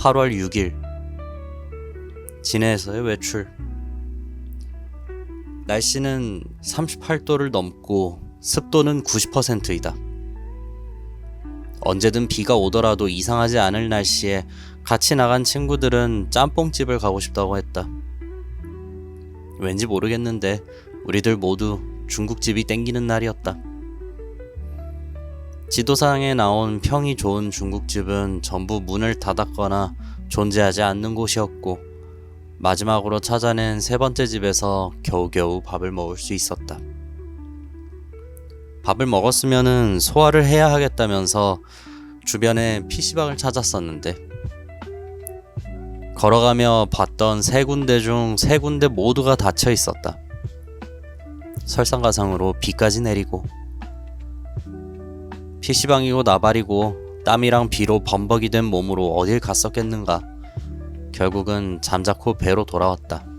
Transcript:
8월 6일 진해에서의 외출 날씨는 38도를 넘고 습도는 90%이다. 언제든 비가 오더라도 이상하지 않을 날씨에 같이 나간 친구들은 짬뽕집을 가고 싶다고 했다. 왠지 모르겠는데 우리들 모두 중국집이 땡기는 날이었다. 지도상에 나온 평이 좋은 중국집은 전부 문을 닫았거나 존재하지 않는 곳이었고 마지막으로 찾아낸 세 번째 집에서 겨우겨우 밥을 먹을 수 있었다. 밥을 먹었으면은 소화를 해야 하겠다면서 주변에 PC방을 찾았었는데 걸어가며 봤던 세 군데 중 세 군데 모두가 닫혀 있었다. 설상가상으로 비까지 내리고 PC방이고 나발이고 땀이랑 비로 범벅이 된 몸으로 어딜 갔었겠는가. 결국은 잠자코 배로 돌아왔다.